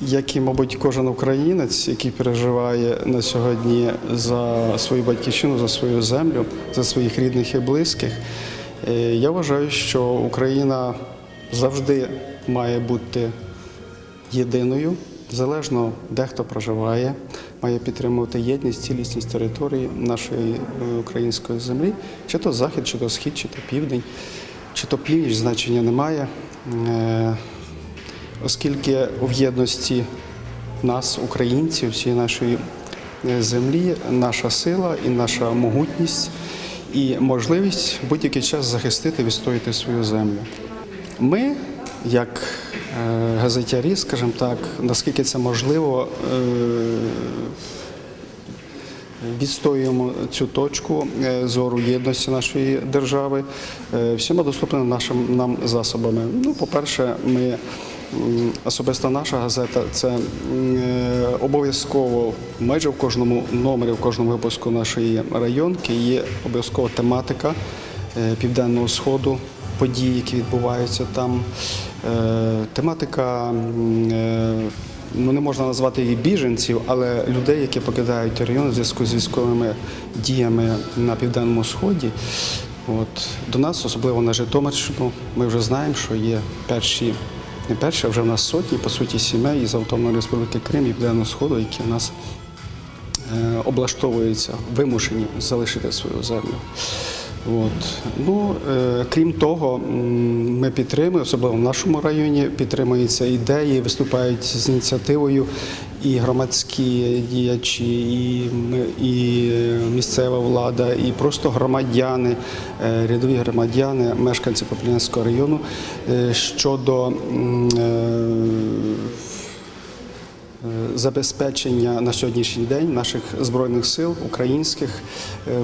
як і, мабуть, кожен українець, який переживає на сьогодні за свою батьківщину, за свою землю, за своїх рідних і близьких, е, я вважаю, що Україна завжди має бути єдиною, залежно де хто проживає, має підтримувати єдність, цілісність території нашої е, української землі, чи то захід, чи то схід, чи то південь, чи то північ, значення немає. Оскільки в єдності нас, українців, всієї нашої е, землі, наша сила і наша могутність, і можливість будь-який час захистити, відстояти свою землю. Ми, як е, газетярі, скажімо так, наскільки це можливо, е, відстоюємо цю точку зору єдності нашої держави всіма доступними нашим нам засобами. Ну, по-перше, ми м, особисто наша газета це е, обов'язково майже в кожному номері, в кожному випуску нашої районки є обов'язкова тематика е, південного сходу. Події, які відбуваються там, Е, тематика ну не можна назвати її біженців, але людей, які покидають район у зв'язку з військовими діями на південному сході. От до нас, особливо на Житомирщину, ми вже знаємо, що є перші, не перші, а вже в нас сотні, по суті, сімей із Автономної Республіки Крим і Південного Сходу, які в нас е, облаштовуються, вимушені залишити свою землю. От. Ну, е, крім того, ми підтримуємо, особливо в нашому районі, підтримуються ідеї, виступають з ініціативою і громадські діячі, і, і е, місцева влада, і просто громадяни, е, рядові громадяни, мешканці Попільнянського району е, щодо забезпечення на сьогоднішній день наших збройних сил українських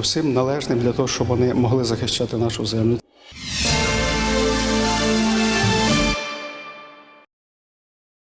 всім належним для того, щоб вони могли захищати нашу землю.